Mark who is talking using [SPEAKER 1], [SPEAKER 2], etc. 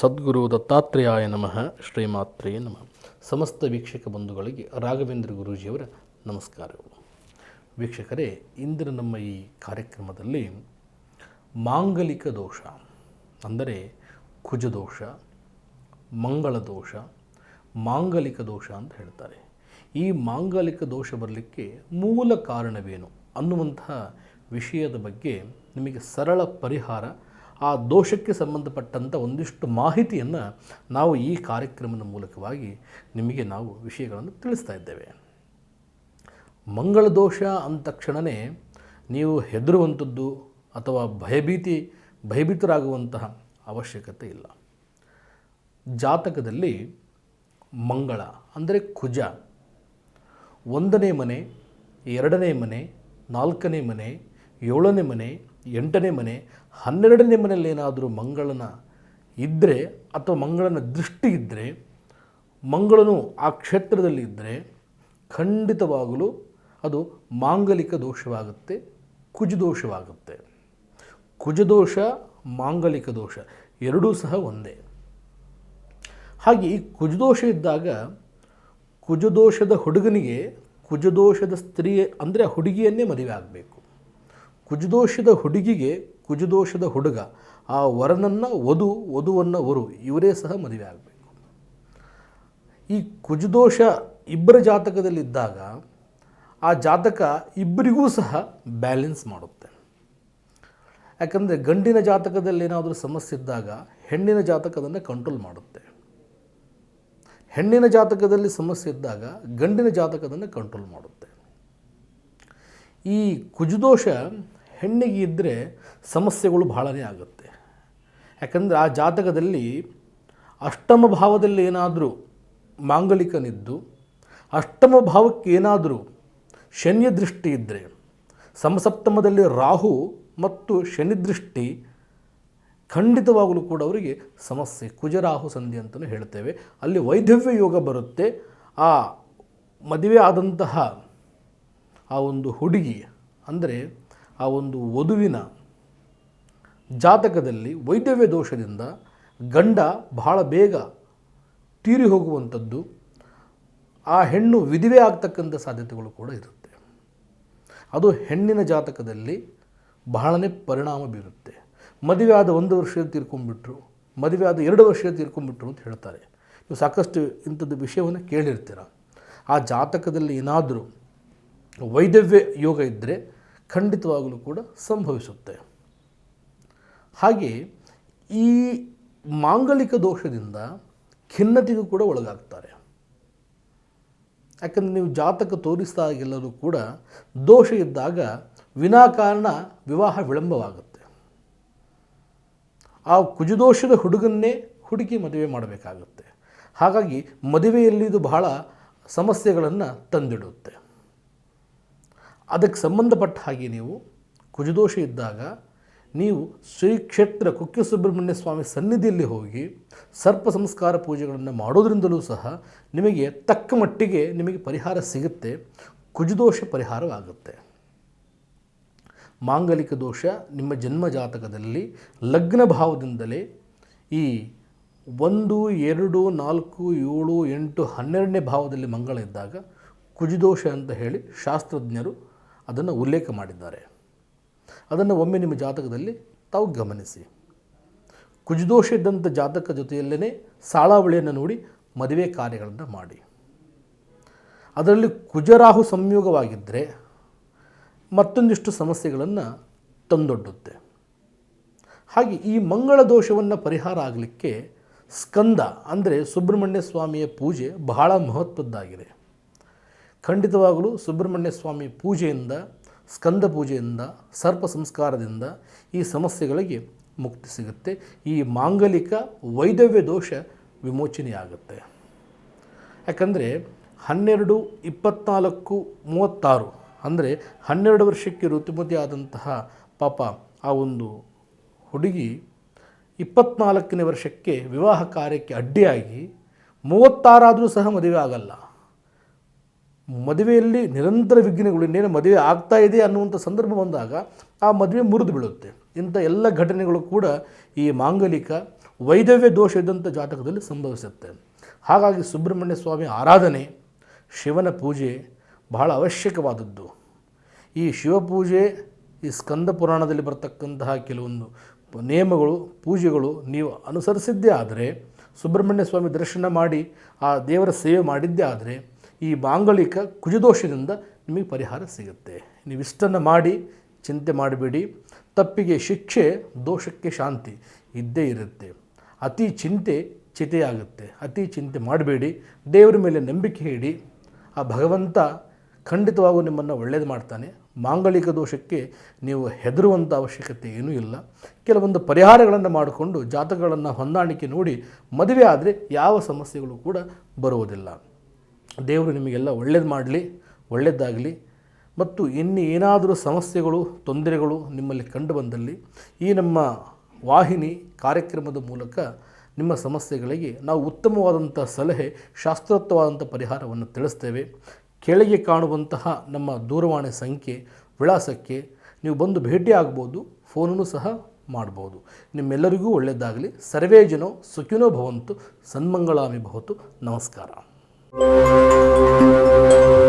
[SPEAKER 1] ಸದ್ಗುರು ದತ್ತಾತ್ರೇಯಾಯ ನಮಃ. ಶ್ರೀಮಾತ್ರೇಯ ನಮಃ. ಸಮಸ್ತ ವೀಕ್ಷಕ ಬಂಧುಗಳಿಗೆ ರಾಘವೇಂದ್ರ ಗುರೂಜಿಯವರ ನಮಸ್ಕಾರಗಳು ವೀಕ್ಷಕರೇ ಇಂದಿನ ನಮ್ಮ ಈ ಕಾರ್ಯಕ್ರಮದಲ್ಲಿ ಮಾಂಗಲಿಕ ದೋಷ, ಅಂದರೆ ಕುಜದೋಷ ಮಂಗಳ ದೋಷ ಮಾಂಗಲಿಕ ದೋಷ ಅಂತ ಹೇಳ್ತಾರೆ. ಈ ಮಾಂಗಲಿಕ ದೋಷ ಬರಲಿಕ್ಕೆ ಮೂಲ ಕಾರಣವೇನು ಅನ್ನುವಂತಹ ವಿಷಯದ ಬಗ್ಗೆ ನಿಮಗೆ ಸರಳ ಪರಿಹಾರ ಆ ದೋಷಕ್ಕೆ ಸಂಬಂಧಪಟ್ಟಂಥ ಒಂದಿಷ್ಟು ಮಾಹಿತಿಯನ್ನು ನಾವು ಈ ಕಾರ್ಯಕ್ರಮದ ಮೂಲಕವಾಗಿ ನಿಮಗೆ ನಾವು ವಿಷಯಗಳನ್ನು ತಿಳಿಸ್ತಾ ಇದ್ದೇವೆ. ಮಂಗಳ ದೋಷ ಅಂದ ತಕ್ಷಣವೇ ನೀವು ಹೆದರುವಂಥದ್ದು ಅಥವಾ ಭಯಭೀತಿ, ಭಯಭೀತರಾಗುವಂತಹ ಅವಶ್ಯಕತೆ ಇಲ್ಲ. ಜಾತಕದಲ್ಲಿ ಮಂಗಳ ಅಂದರೆ ಕುಜ. ಒಂದನೇ ಮನೆ, ಎರಡನೇ ಮನೆ, ನಾಲ್ಕನೇ ಮನೆ, ಏಳನೇ ಮನೆ ಎಂಟನೇ ಮನೆ, ಹನ್ನೆರಡನೇ ಮನೆಯಲ್ಲಿ ಏನಾದರೂ ಮಂಗಳನ ಇದ್ದರೆ ಅಥವಾ ಮಂಗಳನ ದೃಷ್ಟಿ ಇದ್ದರೆ ಮಂಗಳನು ಆ ಕ್ಷೇತ್ರದಲ್ಲಿ ಇದ್ದರೆ ಖಂಡಿತವಾಗಲೂ ಅದು ಮಾಂಗಲಿಕ ದೋಷವಾಗುತ್ತೆ, ಕುಜದೋಷವಾಗುತ್ತೆ. ಕುಜದೋಷ, ಮಾಂಗಲಿಕ ದೋಷ, ಎರಡೂ ಸಹ ಒಂದೇ. ಹಾಗೆ ಈ ಕುಜದೋಷ ಇದ್ದಾಗ ಕುಜದೋಷದ ಹುಡುಗನಿಗೆ ಕುಜದೋಷದ ಸ್ತ್ರೀ ಅಂದರೆ ಹುಡುಗಿಯನ್ನೇ ಮದುವೆ ಆಗಬೇಕು. ಕುಜದೋಷದ ಹುಡುಗಿಗೆ ಕುಜದೋಷದ ಹುಡುಗ, ಆ ವರನನ್ನು ವಧು, ವಧುವನ್ನು ವರು, ಇವರೇ ಸಹ ಮದುವೆ ಆಗಬೇಕು. ಈ ಕುಜದೋಷ ಇಬ್ಬರ ಜಾತಕದಲ್ಲಿದ್ದಾಗ ಆ ಜಾತಕ ಇಬ್ಬರಿಗೂ ಸಹ ಬ್ಯಾಲೆನ್ಸ್ ಮಾಡುತ್ತೆ. ಯಾಕಂದರೆ ಗಂಡಿನ ಜಾತಕದಲ್ಲಿ ಏನಾದರೂ ಸಮಸ್ಯೆ ಇದ್ದಾಗ ಹೆಣ್ಣಿನ ಜಾತಕದನ್ನು ಕಂಟ್ರೋಲ್ ಮಾಡುತ್ತೆ. ಹೆಣ್ಣಿನ ಜಾತಕದಲ್ಲಿ ಸಮಸ್ಯೆ ಇದ್ದಾಗ ಗಂಡಿನ ಜಾತಕದನ್ನು ಕಂಟ್ರೋಲ್ ಮಾಡುತ್ತೆ. ಈ ಕುಜದೋಷ ಹೆಣ್ಣಿಗೆ ಇದ್ದರೆ ಸಮಸ್ಯೆಗಳು ಬಹಳನೇ ಆಗುತ್ತೆ. ಯಾಕಂದರೆ ಆ ಜಾತಕದಲ್ಲಿ ಅಷ್ಟಮ ಭಾವದಲ್ಲಿ ಏನಾದರೂ ಮಾಂಗಲಿಕನಿದ್ದು, ಅಷ್ಟಮ ಭಾವಕ್ಕೆ ಏನಾದರೂ ಶನಿಯ ದೃಷ್ಟಿ ಇದ್ದರೆ ಸಮಸಪ್ತಮದಲ್ಲಿ ರಾಹು ಮತ್ತು ಶನಿ ದೃಷ್ಟಿ ಖಂಡಿತವಾಗಲೂ ಕೂಡ ಅವರಿಗೆ ಸಮಸ್ಯೆ. ಕುಜರಾಹು ಸಂಧಿ ಅಂತಲೂ ಹೇಳ್ತೇವೆ. ಅಲ್ಲಿ ವೈಧವ್ಯ ಯೋಗ ಬರುತ್ತೆ. ಆ ಮದುವೆ ಆದಂತಹ ಆ ಒಂದು ಹುಡುಗಿ, ಅಂದರೆ ಆ ಒಂದು ವಧುವಿನ ಜಾತಕದಲ್ಲಿ ವೈದವ್ಯ ದೋಷದಿಂದ ಗಂಡ ಬಹಳ ಬೇಗ ತೀರಿ ಹೋಗುವಂಥದ್ದು, ಆ ಹೆಣ್ಣು ವಿಧವೆ ಆಗ್ತಕ್ಕಂಥ ಸಾಧ್ಯತೆಗಳು ಕೂಡ ಇರುತ್ತೆ. ಅದು ಹೆಣ್ಣಿನ ಜಾತಕದಲ್ಲಿ ಬಹಳನೇ ಪರಿಣಾಮ ಬೀರುತ್ತೆ. ಮದುವೆ ಆದ ಒಂದು ವರ್ಷ ತೀರ್ಕೊಂಡ್ಬಿಟ್ರು, ಮದುವೆ ಆದ ಎರಡು ವರ್ಷ ತೀರ್ಕೊಂಡ್ಬಿಟ್ರು ಅಂತ ಹೇಳ್ತಾರೆ. ನೀವು ಸಾಕಷ್ಟು ಇಂಥದ್ದು ವಿಷಯವನ್ನು ಕೇಳಿರ್ತೀರ. ಆ ಜಾತಕದಲ್ಲಿ ಏನಾದರೂ ವೈದವ್ಯ ಯೋಗ ಇದ್ದರೆ ಖಂಡಿತವಾಗಲೂ ಕೂಡ ಸಂಭವಿಸುತ್ತೆ. ಹಾಗೆ ಈ ಮಾಂಗಲಿಕ ದೋಷದಿಂದ ಖಿನ್ನತೆಗೂ ಕೂಡ ಒಳಗಾಗ್ತಾರೆ. ಯಾಕಂದರೆ ನೀವು ಜಾತಕ ತೋರಿಸಿದಾಗೆಲ್ಲರೂ ಕೂಡ ದೋಷ ಇದ್ದಾಗ ವಿನಾಕಾರಣ ವಿವಾಹ ವಿಳಂಬವಾಗುತ್ತೆ. ಆ ಕುಜದೋಷದ ಹುಡುಗನ್ನೇ ಹುಡುಕಿ ಮದುವೆ ಮಾಡಬೇಕಾಗುತ್ತೆ. ಹಾಗಾಗಿ ಮದುವೆಯಲ್ಲಿ ಇದು ಬಹಳ ಸಮಸ್ಯೆಗಳನ್ನು ತಂದಿಡುತ್ತೆ. ಅದಕ್ಕೆ ಸಂಬಂಧಪಟ್ಟ ಹಾಗೆ ನೀವು ಕುಜದೋಷ ಇದ್ದಾಗ ನೀವು ಶ್ರೀ ಕ್ಷೇತ್ರ ಕುಕ್ಕೆ ಸುಬ್ರಹ್ಮಣ್ಯ ಸ್ವಾಮಿ ಸನ್ನಿಧಿಯಲ್ಲಿ ಹೋಗಿ ಸರ್ಪ ಸಂಸ್ಕಾರ ಪೂಜೆಗಳನ್ನು ಮಾಡೋದರಿಂದಲೂ ಸಹ ನಿಮಗೆ ತಕ್ಕ ಮಟ್ಟಿಗೆ ನಿಮಗೆ ಪರಿಹಾರ ಸಿಗುತ್ತೆ, ಕುಜದೋಷ ಪರಿಹಾರವಾಗುತ್ತೆ. ಮಾಂಗಲಿಕ ದೋಷ ನಿಮ್ಮ ಜನ್ಮ ಜಾತಕದಲ್ಲಿ ಲಗ್ನ ಭಾವದಿಂದಲೇ ಈ ಒಂದು, ಎರಡು, ನಾಲ್ಕು, ಏಳು, ಎಂಟು, ಹನ್ನೆರಡನೇ ಭಾವದಲ್ಲಿ ಮಂಗಳ ಇದ್ದಾಗ ಕುಜದೋಷ ಅಂತ ಹೇಳಿ ಶಾಸ್ತ್ರಜ್ಞರು ಅದನ್ನು ಉಲ್ಲೇಖ ಮಾಡಿದ್ದಾರೆ. ಅದನ್ನು ಒಮ್ಮೆ ನಿಮ್ಮ ಜಾತಕದಲ್ಲಿ ತಾವು ಗಮನಿಸಿ. ಕುಜದೋಷ ಇದ್ದಂಥ ಜಾತಕ ಜೊತೆಯಲ್ಲೇ ಸಾಳಾವಳಿಯನ್ನು ನೋಡಿ ಮದುವೆ ಕಾರ್ಯಗಳನ್ನು ಮಾಡಿ. ಅದರಲ್ಲಿ ಕುಜರಾಹು ಸಂಯೋಗವಾಗಿದ್ದರೆ ಮತ್ತೊಂದಿಷ್ಟು ಸಮಸ್ಯೆಗಳನ್ನು ತಂದೊಡ್ಡುತ್ತೆ. ಹಾಗೆ ಈ ಮಂಗಳ ದೋಷವನ್ನು ಪರಿಹಾರ ಆಗಲಿಕ್ಕೆ ಸ್ಕಂದ ಅಂದರೆ ಸುಬ್ರಹ್ಮಣ್ಯ ಸ್ವಾಮಿಯ ಪೂಜೆ ಬಹಳ ಮಹತ್ವದ್ದಾಗಿದೆ. ಖಂಡಿತವಾಗಲೂ ಸುಬ್ರಹ್ಮಣ್ಯ ಸ್ವಾಮಿ ಪೂಜೆಯಿಂದ, ಸ್ಕಂದ ಪೂಜೆಯಿಂದ, ಸರ್ಪ ಸಂಸ್ಕಾರದಿಂದ ಈ ಸಮಸ್ಯೆಗಳಿಗೆ ಮುಕ್ತಿ ಸಿಗುತ್ತೆ. ಈ ಮಾಂಗಲಿಕ ವೈದವ್ಯ ದೋಷ ವಿಮೋಚನೆಯಾಗುತ್ತೆ. ಯಾಕಂದರೆ ಹನ್ನೆರಡು, ಇಪ್ಪತ್ನಾಲ್ಕು, ಮೂವತ್ತಾರು, ಅಂದರೆ ಹನ್ನೆರಡು ವರ್ಷಕ್ಕೆ ಋತುಮತಿ ಆದಂತಹ ಪಾಪ ಆ ಒಂದು ಹುಡುಗಿ ಇಪ್ಪತ್ನಾಲ್ಕನೇ ವರ್ಷಕ್ಕೆ ವಿವಾಹ ಕಾರ್ಯಕ್ಕೆ ಅಡ್ಡಿಯಾಗಿ ಮೂವತ್ತಾರಾದರೂ ಸಹ ಮದುವೆ ಆಗಲ್ಲ. ಮದುವೆಯಲ್ಲಿ ನಿರಂತರ ವಿಘ್ನಗಳು ಇನ್ನೇನು ಮದುವೆ ಆಗ್ತಾ ಇದೆ ಅನ್ನುವಂಥ ಸಂದರ್ಭ ಬಂದಾಗ ಆ ಮದುವೆ ಮುರಿದು ಬೀಳುತ್ತೆ. ಇಂಥ ಎಲ್ಲ ಘಟನೆಗಳು ಕೂಡ ಈ ಮಾಂಗಲಿಕ ವೈದವ್ಯ ದೋಷ ಇದ್ದಂಥ ಜಾತಕದಲ್ಲಿ ಸಂಭವಿಸುತ್ತೆ. ಹಾಗಾಗಿ ಸುಬ್ರಹ್ಮಣ್ಯ ಸ್ವಾಮಿ ಆರಾಧನೆ, ಶಿವನ ಪೂಜೆ ಬಹಳ ಅವಶ್ಯಕವಾದದ್ದು. ಈ ಶಿವಪೂಜೆ ಈ ಸ್ಕಂದ ಪುರಾಣದಲ್ಲಿ ಬರತಕ್ಕಂತಹ ಕೆಲವೊಂದು ನಿಯಮಗಳು, ಪೂಜೆಗಳು ನೀವು ಅನುಸರಿಸಿದ್ದೇ ಆದರೆ, ಸುಬ್ರಹ್ಮಣ್ಯ ಸ್ವಾಮಿ ದರ್ಶನ ಮಾಡಿ, ಆ ದೇವರ ಸೇವೆ ಮಾಡಿದ್ದೇ ಆದರೆ ಈ ಮಾಂಗಲಿಕ ಕುಜದೋಷದಿಂದ ನಿಮಗೆ ಪರಿಹಾರ ಸಿಗುತ್ತೆ. ನೀವಿಷ್ಟನ್ನು ಮಾಡಿ, ಚಿಂತೆ ಮಾಡಬೇಡಿ. ತಪ್ಪಿಗೆ ಶಿಕ್ಷೆ, ದೋಷಕ್ಕೆ ಶಾಂತಿ ಇದ್ದೇ ಇರುತ್ತೆ. ಅತಿ ಚಿಂತೆ ಚಿತೆಯಾಗುತ್ತೆ. ಅತಿ ಚಿಂತೆ ಮಾಡಬೇಡಿ. ದೇವರ ಮೇಲೆ ನಂಬಿಕೆ ಇಡಿ. ಆ ಭಗವಂತ ಖಂಡಿತವಾಗೂ ನಿಮ್ಮನ್ನು ಒಳ್ಳೇದು ಮಾಡ್ತಾನೆ. ಮಾಂಗಲಿಕ ದೋಷಕ್ಕೆ ನೀವು ಹೆದರುವಂಥ ಅವಶ್ಯಕತೆ ಏನೂ ಇಲ್ಲ. ಕೆಲವೊಂದು ಪರಿಹಾರಗಳನ್ನು ಮಾಡಿಕೊಂಡು ಜಾತಕಗಳನ್ನು ಹೊಂದಾಣಿಕೆ ನೋಡಿ ಮದುವೆ ಆದರೆ ಯಾವ ಸಮಸ್ಯೆಗಳು ಕೂಡ ಬರುವುದಿಲ್ಲ. ದೇವರು ನಿಮಗೆಲ್ಲ ಒಳ್ಳೇದು ಮಾಡಲಿ ಒಳ್ಳೆಯದಾಗಲಿ ಮತ್ತು ಇನ್ನು ಏನಾದರೂ ಸಮಸ್ಯೆಗಳು, ತೊಂದರೆಗಳು ನಿಮ್ಮಲ್ಲಿ ಕಂಡು ಬಂದಲ್ಲಿ ಈ ನಮ್ಮ ವಾಹಿನಿ ಕಾರ್ಯಕ್ರಮದ ಮೂಲಕ ನಿಮ್ಮ ಸಮಸ್ಯೆಗಳಿಗೆ ನಾವು ಉತ್ತಮವಾದಂಥ ಸಲಹೆ ಶಾಸ್ತ್ರೋಕ್ತವಾದಂಥ ಪರಿಹಾರವನ್ನು ತಿಳಿಸ್ತೇವೆ. ಕೆಳಗೆ ಕಾಣುವಂತಹ ನಮ್ಮ ದೂರವಾಣಿ ಸಂಖ್ಯೆ ವಿಳಾಸಕ್ಕೆ ನೀವು ಬಂದು ಭೇಟಿ ಆಗ್ಬೋದು, ಫೋನನ್ನು ಸಹ ಮಾಡ್ಬೋದು. ನಿಮ್ಮೆಲ್ಲರಿಗೂ ಒಳ್ಳೆಯದಾಗಲಿ ಸರ್ವೇ ಜನೋ ಸುಖಿನೋ ಭವಂತು, ಸನ್ಮಂಗಳಾಮಿ ಭವತು. ನಮಸ್ಕಾರ. Música